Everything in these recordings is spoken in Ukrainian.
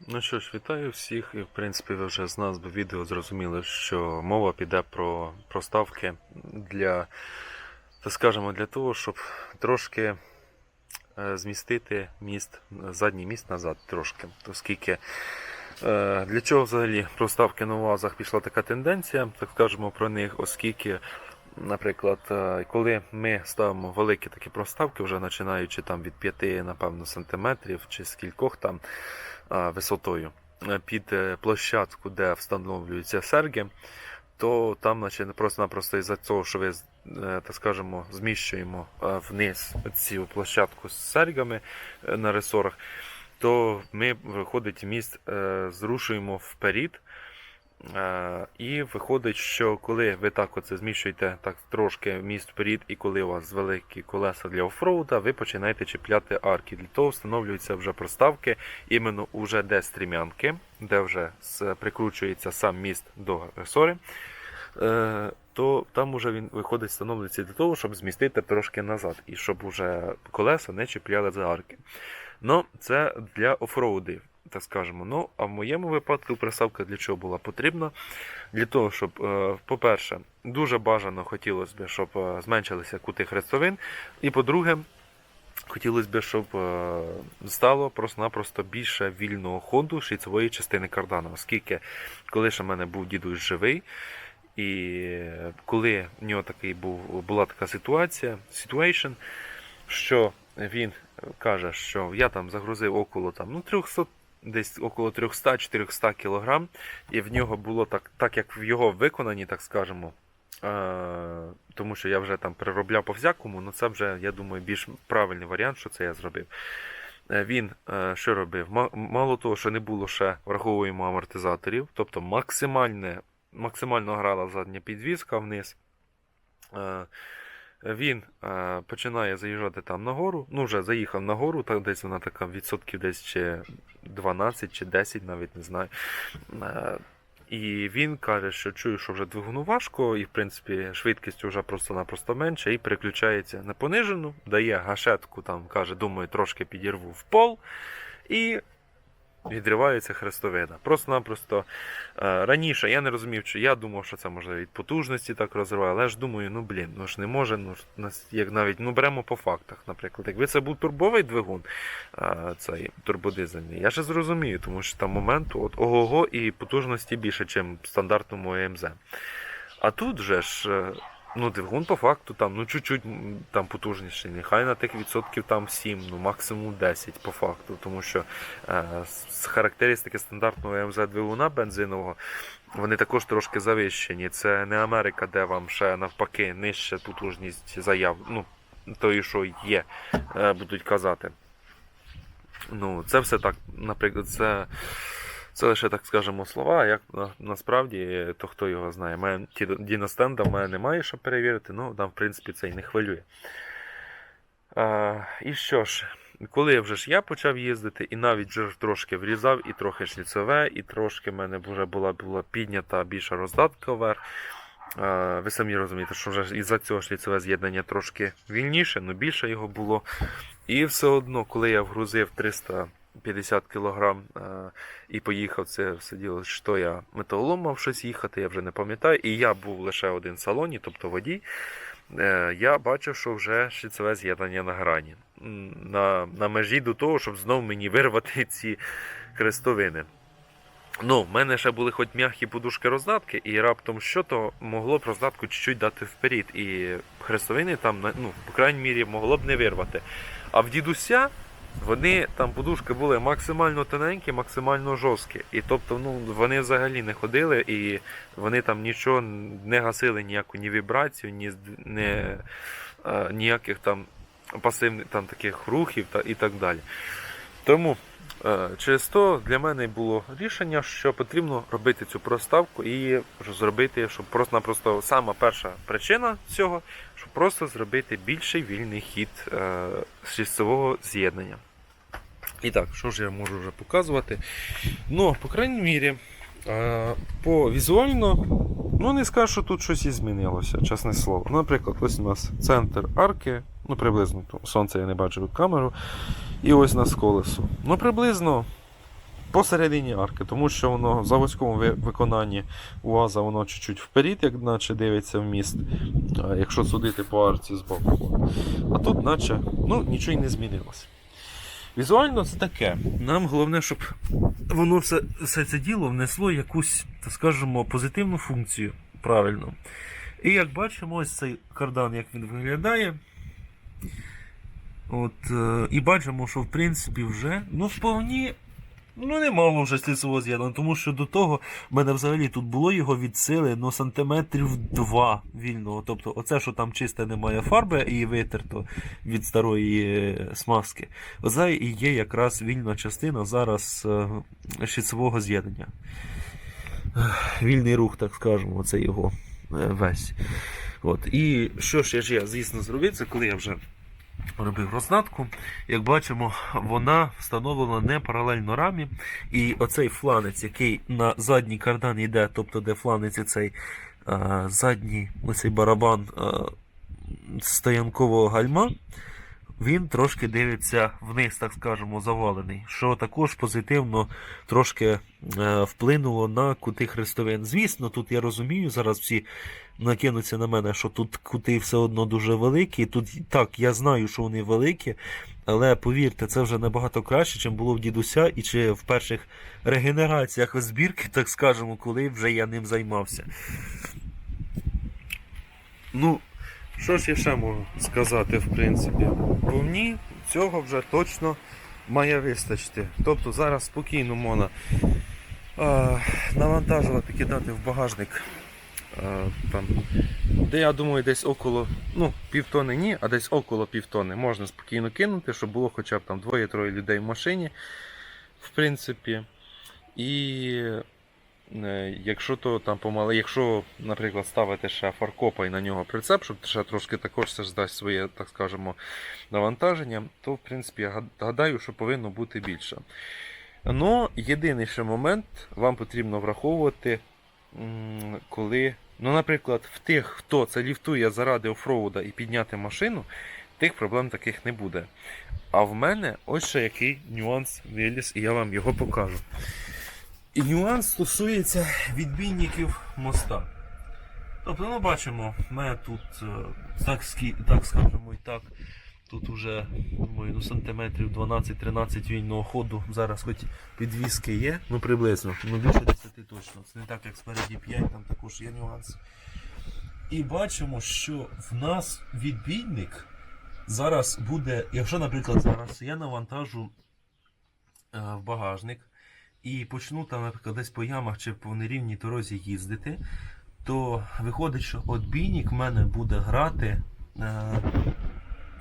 Ну що ж, вітаю всіх. І в принципі ви вже з назви відео зрозуміли, що мова піде про проставки для, так скажемо, для того, щоб трошки е, змістити міст, задній міст назад трошки. Оскільки е, для чого взагалі проставки на УАЗах пішла така тенденція, так скажемо про них, оскільки. Наприклад, е, коли ми ставимо великі такі проставки, вже починаючи там від 5, напевно, сантиметрів чи скількох там а, висотою е, під е, площадку, де встановлюються серги, то там значить, просто-напросто із-за цього, що ви, е, так скажемо, зміщуємо вниз цю площадку з сергами на ресорах, то ми, виходить, міст зрушуємо вперед. Е, І виходить, що коли ви так оце зміщуєте так трошки міст вперед, і коли у вас великі колеса для офроуда, ви починаєте чіпляти арки. Для того встановлюються вже проставки іменно уже де стрімянки, де вже прикручується сам міст до ресори. Е, То там уже він виходить, встановлюється для того, щоб змістити трошки назад, і щоб уже колеса не чіпляли за арки. Ну, це для офроудів, так скажемо. Ну, а в моєму випадку приставка для чого була потрібна? Для того, щоб, е, по-перше, дуже бажано хотілося б, щоб е, зменшилися кути хрестовин. І по-друге, хотілося б, щоб е, стало просто-напросто більше вільного ходу шліцевої частини кардана. Оскільки, коли в мене був дідусь живий, і коли в нього такий був, була така ситуація, situation, що він каже, що я там загрузив около там, ну, 300, десь около 300-400 кг, і в нього було так, так як в його виконанні, так скажемо. Е, тому що я вже там переробляв по всякому, але це вже, я думаю, більш правильний варіант, що це я зробив. Е, Він е, що робив? Ма- Мало того, що не було ще враховуємо амортизаторів, тобто максимальне, максимально грала задня підвізка вниз. Він е, починає заїжджати там нагору. Ну, вже заїхав нагору, так десь вона така відсотків десь чи 12 чи 10, навіть не знаю. Е, І він каже, що чую, що вже двигуну важко, і в принципі швидкість вже просто-напросто менше, і переключається на понижену, дає гашетку, там каже, думаю, трошки підірву в пол. І відривається хрестовина. Просто-напросто е, раніше я не розумів, чи я думав, що це може від потужності так розриває, але ж думаю, ну блін, ну ж не може, ну нас як навіть ну беремо по фактах, наприклад, якби це був турбовий двигун, е, цей турбодизельний, я ще зрозумію, тому що там моменту от ого-го і потужності більше, ніж в стандартному ЕМЗ. А тут же ж. Ну, двигун по факту там, ну чуть-чуть там потужніший. Нехай на тих відсотків там 7, ну максимум 10 по факту. Тому що е, характеристики стандартного МЗ двигуна бензинового, вони також трошки завищені. Це не Америка, де вам ще навпаки нижча потужність заяв. Ну, тої, що є, е, будуть казати. Ну, це все так, наприклад, це. Це лише, так скажемо, слова, як на, насправді, то хто його знає. Мене, ті, Діностенда в мене немає, щоб перевірити, ну там, в принципі, це і не хвилює. А, і що ж, коли вже ж я почав їздити, і навіть вже трошки врізав, і трохи шліцеве, і трошки в мене вже була, була піднята більша роздатка вверх. Ви самі розумієте, що вже із-за цього шліцеве з'єднання трошки вільніше, але більше його було. І все одно, коли я вгрузив 350 кг і поїхав, це все діло, що я металолом мав щось їхати, я вже не пам'ятаю. І я був лише один в салоні, тобто водій. Е, Я бачив, що вже шліцеве з'єднання на грані. На, на межі до того, щоб знов мені вирвати ці хрестовини. Ну, в мене ще були хоч м'які подушки роздатки, і раптом що то могло б роздатку чуть-чуть дати вперед. І хрестовини там, ну, по крайній мірі, могло б не вирвати. А в дідуся вони там подушки були максимально тоненькі, максимально жорсткі. І тобто, ну, вони взагалі не ходили, і вони там нічого не гасили, ніяку ні вібрацію, ні, не, е, ніяких там пасивних там таких рухів та, і так далі. Тому е, через то для мене було рішення, що потрібно робити цю проставку і зробити, щоб просто-напросто сама перша причина цього, просто зробити більший вільний хід е, шістцевого з'єднання. І так, що ж я можу вже показувати? Ну, по крайній мірі, е, по візуально, ну не скажу, що тут щось і змінилося, чесне слово. Наприклад, ось у нас центр арки, ну приблизно, сонце я не бачу камеру. І ось у нас колесо. Ну, приблизно посередині арки, тому що воно в заводському виконанні УАЗа воно чуть-чуть вперед, як наче дивиться в міст, якщо судити по арці з боку. А тут, наче, ну, нічого й не змінилося. Візуально це таке. Нам головне, щоб воно все, все це діло внесло якусь, так скажемо, позитивну функцію. Правильно. І як бачимо, ось цей кардан, як він виглядає. От, е, і бачимо, що в принципі вже ну, вповні ну, немало вже слідцевого з'єднання, тому що до того в мене взагалі тут було його від сили ну, сантиметрів 2 вільного. Тобто, оце, що там чисте немає фарби і витерто від старої е, смазки, оце і є якраз вільна частина зараз е, щитцевого з'єднання. Вільний рух, так скажемо, оце його е, весь. От. І що ж я ж я, звісно, зробив, це коли я вже робив рознатку. Як бачимо, вона встановлена не паралельно рамі. І оцей фланець, який на задній кардан йде, тобто де фланець цей задній оцей барабан стоянкового гальма, він трошки дивиться вниз, так скажемо, завалений, що також позитивно трошки е, вплинуло на кути хрестовин. Звісно, тут я розумію, зараз всі накинуться на мене, що тут кути все одно дуже великі. Тут так, я знаю, що вони великі, але повірте, це вже набагато краще, ніж було в дідуся і чи в перших регенераціях збірки, так скажемо, коли вже я ним займався. Ну, що ж я ще можу сказати, в принципі? Повні цього вже точно має вистачити. Тобто зараз спокійно можна а, навантажувати, кидати в багажник. А, там, де я думаю, десь около, ну, півтони ні, а десь около півтони можна спокійно кинути, щоб було хоча б там двоє-троє людей в машині, в принципі. І якщо то там помале, якщо, наприклад, ставити ще фаркопа і на нього прицеп, щоб ще трошки також це ж дасть своє, так скажемо, навантаження, то в принципі я гадаю, що повинно бути більше. Ну, єдиний ще момент вам потрібно враховувати, коли, ну, наприклад, в тих, хто це ліфтує заради офроуда і підняти машину, тих проблем таких не буде. А в мене ось ще який нюанс виліз, і я вам його покажу. І нюанс стосується відбійників моста. Тобто, ну бачимо, мене тут, е, так, так скажемо і так, тут вже думаю, ну, сантиметрів 12-13 вільного ходу. Зараз хоч підвіски є, ну приблизно, ну більше 10 точно. Це не так, як спереді 5, там також є нюанси. І бачимо, що в нас відбійник зараз буде, якщо, наприклад, зараз я навантажу е, в багажник і почну там, наприклад, десь по ямах чи по нерівній дорозі їздити, то виходить, що отбійник в мене буде грати. Е,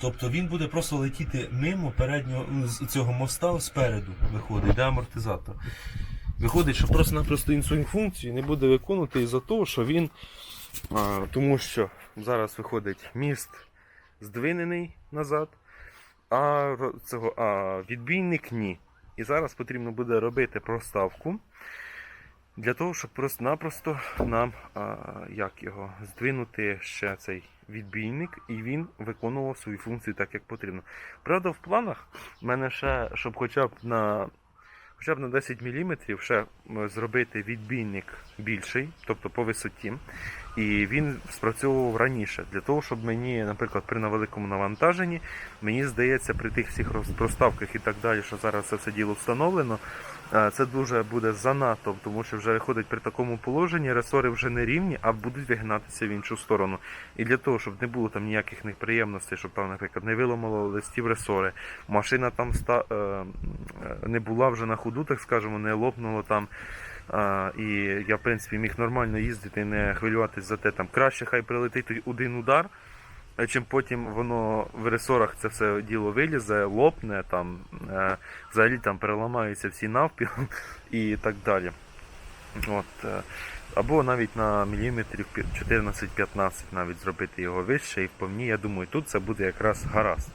тобто він буде просто летіти мимо переднього з цього моста спереду виходить, де амортизатор. Виходить, що просто-напросто він свою функцію не буде виконувати із-за того, що він. А, тому що зараз виходить міст здвинений назад, а, цього, а відбійник ні. І зараз потрібно буде робити проставку для того, щоб просто-напросто нам а, як його, здвинути ще цей відбійник, і він виконував свою функцію так, як потрібно. Правда, в планах в мене ще, щоб хоча б на хоча б на 10 мм ще зробити відбійник більший, тобто по висоті. І він спрацьовував раніше для того, щоб мені, наприклад, при невеликому навантаженні, мені здається, при тих всіх роз- проставках і так далі, що зараз це все діло встановлено, е, це дуже буде занадто, тому що вже виходить при такому положенні, ресори вже не рівні, а будуть вигинатися в іншу сторону. І для того, щоб не було там ніяких неприємностей, щоб там, наприклад, не виламало листів ресори, машина там ста, е, е, не була вже на ходу, так скажемо, не лопнуло там. А, і я, в принципі, міг нормально їздити, не хвилюватись за те, там краще хай прилетить один удар, чим потім воно в ресорах це все діло вилізе, лопне, там, е, взагалі там переламаються всі навпіл і так далі. От, е, або навіть на міліметрів 14-15 навіть зробити його вище і вповні, я думаю, тут це буде якраз гаразд.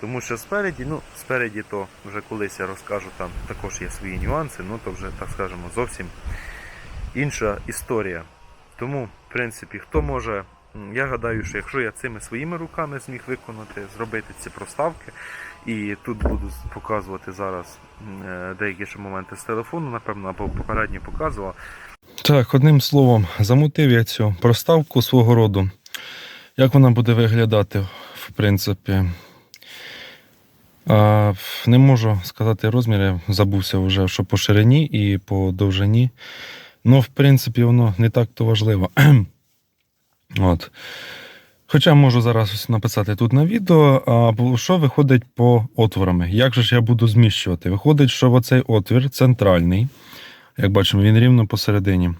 Тому що спереді, ну, спереді то вже колись я розкажу, там також є свої нюанси, ну то вже, так скажемо, зовсім інша історія. Тому, в принципі, хто може, я гадаю, що якщо я цими своїми руками зміг виконати, зробити ці проставки І тут буду показувати зараз е, деякі ще моменти з телефону, напевно, або попередньо показував. Так, одним словом, замутив я цю проставку свого роду. Як вона буде виглядати, в принципі. А, не можу сказати розміри, забувся вже, що по ширині і по довжині. Ну, в принципі, воно не так то важливо. От. Хоча можу зараз ось написати тут на відео, а що виходить по отворами. Як же ж я буду зміщувати? Виходить, що оцей отвір центральний. Як бачимо, він рівно посередині.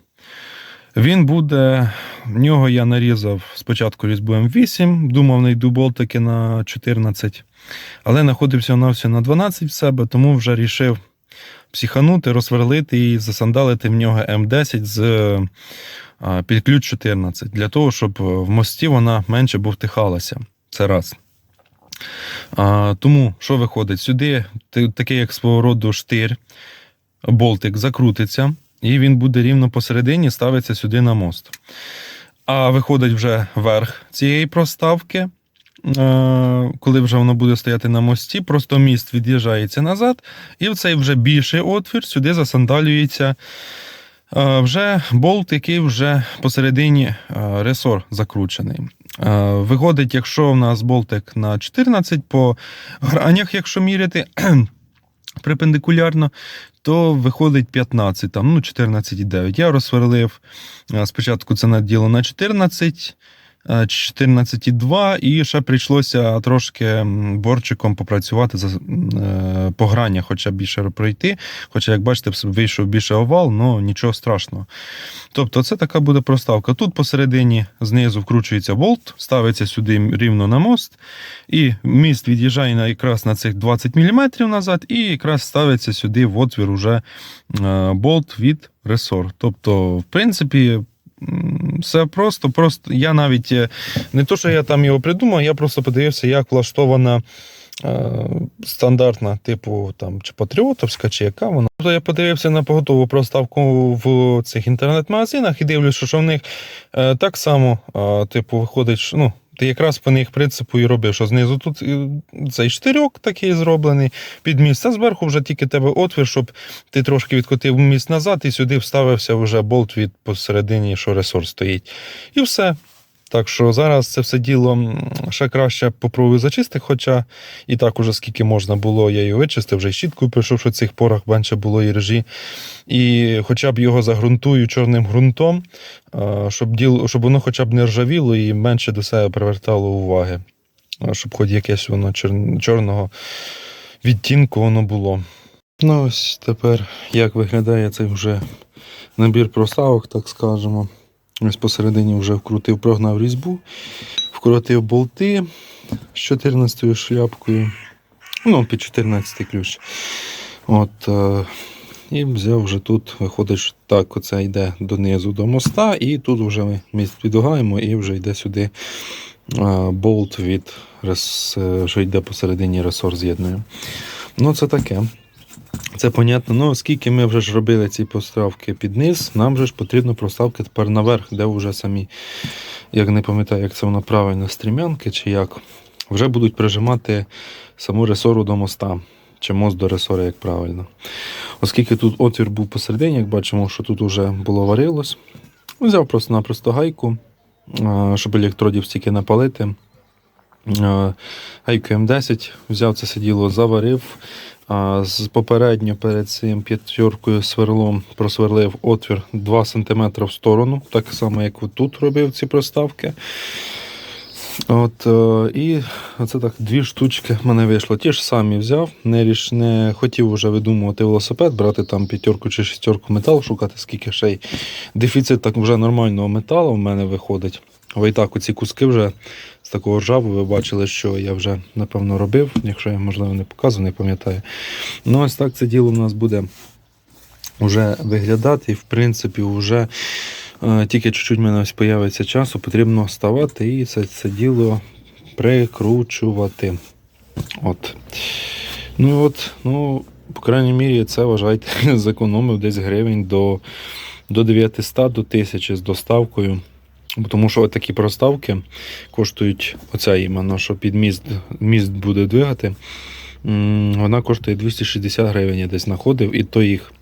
Він буде. В нього я нарізав спочатку різьбу М8, думав, знайду болтики на 14, але знаходився на все на 12 в себе, тому вже рішив психанути, розсверлити і засандалити в нього М10 з під ключ 14, для того, щоб в мості вона менше бовтихалася. Це раз. А, тому, що виходить? Сюди такий, як свого роду штир, болтик закрутиться, і він буде рівно посередині ставиться сюди на мост. А виходить вже верх цієї проставки. е, Коли вже воно буде стояти на мості, просто міст від'їжджається назад, і в цей вже більший отвір сюди засандалюється е, вже болт, який вже посередині е, ресор закручений. Виходить, якщо в нас болтик на 14 по гранях, якщо міряти перпендикулярно, то виходить 15, там, ну 14,9. Я розсверлив е, спочатку це наділо на 14. Е, 14,2 і ще прийшлося трошки борчиком попрацювати за, е, по гранях, хоча більше пройти. Хоча, як бачите, вийшов більше овал, але нічого страшного. Тобто, це така буде проставка. Тут посередині знизу вкручується болт, ставиться сюди рівно на мост, і міст від'їжджає на, якраз на цих 20 мм назад, і якраз ставиться сюди в отвір уже е, болт від ресор. Тобто, в принципі. Все просто, просто я навіть е, не то, що я там його придумав, я просто подивився, як влаштована е, стандартна, типу там чи патріотовська, чи яка вона. Тобто я подивився на поготову проставку в цих інтернет-магазинах і дивлюся, що в них е, так само, типу, виходить, ну, ти якраз по них принципу і робив, що знизу тут е, цей штирьок такий зроблений під міст, а зверху вже тільки тебе отвір, щоб ти трошки відкотив міст назад і сюди вставився вже болт від посередині, що ресурс стоїть. І все. Так що зараз це все діло ще краще попробую зачистити, хоча і так уже скільки можна було, я його вичистив, вже й щіткою прийшов, що цих порах менше було і режі. І хоча б його загрунтую чорним ґрунтом, щоб, діло, щоб воно хоча б не ржавіло і менше до себе привертало уваги. Щоб хоч якесь воно чор- чорного відтінку воно було. Ну ось тепер як виглядає цей вже набір проставок, так скажемо. Ось посередині вже вкрутив, прогнав різьбу, вкрутив болти з 14 шляпкою. Ну, під 14 ключ. От, е, і взяв вже тут, виходить, що так, оце йде донизу до моста, і тут вже міст підугаємо, і вже йде сюди е, болт від рес, е, що йде посередині ресор з'єднує. Ну, це таке. Це понятно. Ну, оскільки ми вже ж робили ці поставки під низ, нам же ж потрібно проставки тепер наверх, де вже самі, як не пам'ятаю, як це воно правильно, стрімянки чи як, вже будуть прижимати саму ресору до моста. Чи мост до ресора, як правильно. Оскільки тут отвір був посередині, як бачимо, що тут вже було варилось. Взяв просто-напросто гайку, щоб електродів стільки напалити. Гайку М10, взяв це сиділо, заварив. А, з попередньо перед цим п'ятеркою сверлом просверлив отвір 2 см в сторону, так само, як тут робив ці проставки. От, е, і оце так дві штучки в мене вийшло. Ті ж самі взяв, не, ріш, не хотів вже видумувати велосипед, брати там п'ятерку чи шістерку метал, шукати, скільки ще й дефіцит так вже нормального металу в мене виходить. І так оці куски вже з такого ржаву ви бачили, що я вже напевно робив, якщо я можливо не показував, не пам'ятаю. Ну ось так це діло у нас буде вже виглядати, і в принципі вже е, тільки чуть-чуть в мене ось появиться часу, потрібно вставати і це, це діло прикручувати. От. Ну от, ну, по крайній мірі, це вважайте, зекономив десь гривень до, до 900 до 1000 з доставкою. Тому що такі проставки коштують оця іменно, що під міст, міст буде двигати. Вона коштує 260 гривень, я десь знаходив, і то їх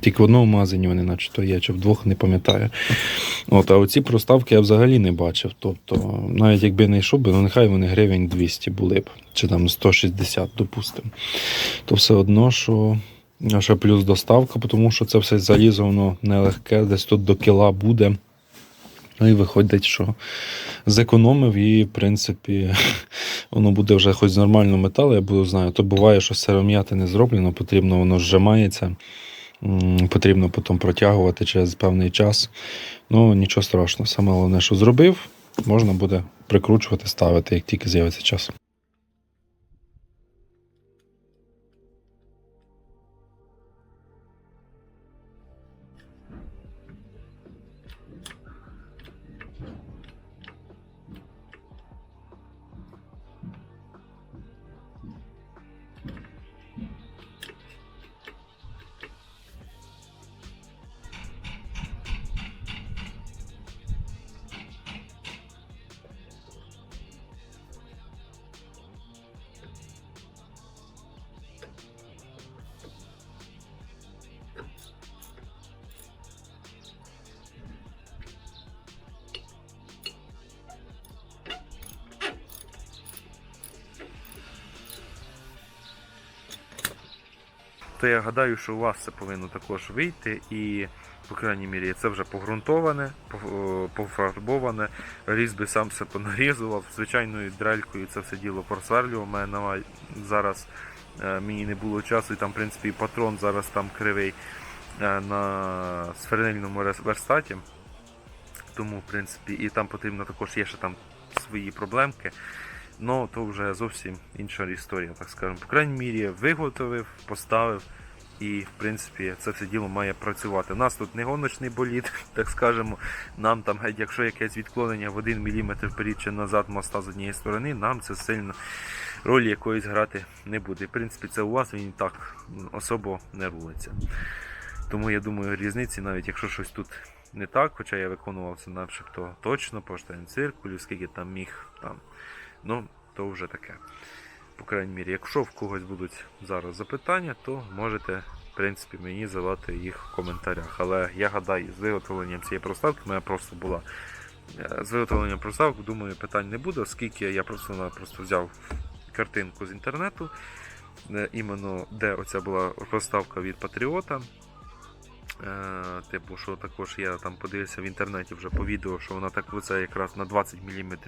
тільки в одному магазині вони начебто є, чи в двох не пам'ятаю. От, а оці проставки я взагалі не бачив. Тобто, навіть якби не йшов би, ну нехай вони гривень 200 були б, чи там 160, допустимо. То все одно, що. Ще плюс доставка, тому що це все залізо, воно нелегке, десь тут до кіла буде. Ну і виходить, що зекономив і, в принципі, воно буде вже хоч з нормального металу, я буду знаю. То буває, що сиром'яти не зроблено, потрібно, воно зжимається, потрібно потім протягувати через певний час. Ну, нічого страшного. Саме головне, що зробив, можна буде прикручувати, ставити, як тільки з'явиться час. То я гадаю, що у вас це повинно також вийти і, по крайній мірі, це вже погрунтоване, по- пофарбоване. Різьби сам все понарізував. Звичайною дрелькою це все діло просверлював. Мене зараз е, мені не було часу, і там, в принципі, і патрон зараз там кривий е, на сфернильному верстаті. Тому, в принципі, і там потрібно також є ще там свої проблемки. Ну, то вже зовсім інша історія, так скажемо. По крайній мірі, виготовив, поставив, і, в принципі, це все діло має працювати. У нас тут не гоночний болід, так скажемо. Нам там, геть, якщо якесь відклонення в 1 мм вперед чи назад моста з однієї сторони, нам це сильно ролі якоїсь грати не буде. В принципі, це у вас він і так особо не рулиться. Тому я думаю, різниці, навіть якщо щось тут не так, хоча я виконував це начебто точно, по штайнциркулю, скільки там міг там. Ну, то вже таке. По крайній мірі, якщо в когось будуть зараз запитання, то можете, в принципі, мені задавати їх в коментарях. Але я гадаю, з виготовленням цієї проставки в просто була. е, З виготовленням проставок, думаю, питань не буде, оскільки я просто просто взяв картинку з інтернету, е, іменно де оця була проставка від Патріота. Е, Типу, що також я там подивився в інтернеті вже по відео, що вона так оце якраз на 20 мм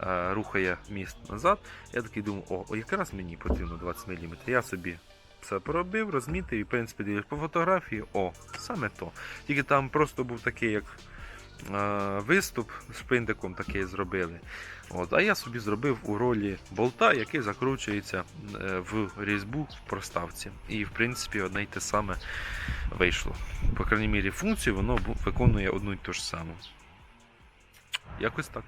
е, рухає міст назад. Я такий думав, о, якраз мені потрібно 20 мм. Я собі все поробив, розмітив і в принципі дивлюсь по фотографії, о, саме то. Тільки там просто був такий як виступ з шпиндиком такий зробили. От, а я собі зробив у ролі болта, який закручується е, в різьбу в проставці. І в принципі одне й те саме вийшло. По крайній мірі, функцію воно виконує одну й ту ж саму. Якось так.